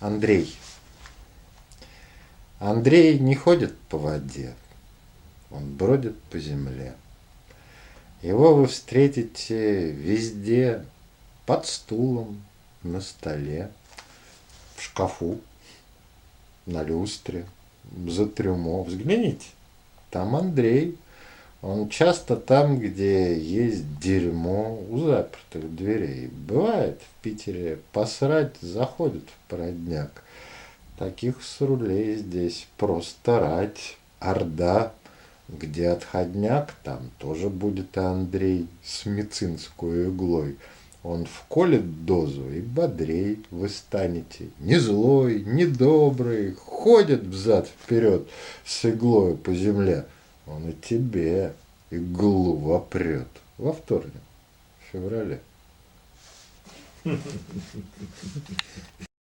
Андрей. Андрей не ходит по воде, он бродит по земле. Его вы встретите везде, под стулом, на столе, в шкафу, на люстре, за трюмо. Взгляните, там Андрей. Он часто там, где есть дерьмо у запертых дверей. Бывает в Питере посрать заходит в породняк. Таких срулей здесь просто рать. Орда, где отходняк, там тоже будет и Андрей с медицинской иглой. Он вколет дозу, и бодрей вы станете. Не злой, не добрый, ходит взад-вперед с иглой по земле. Он и тебе иглу вопрет во вторник, в феврале.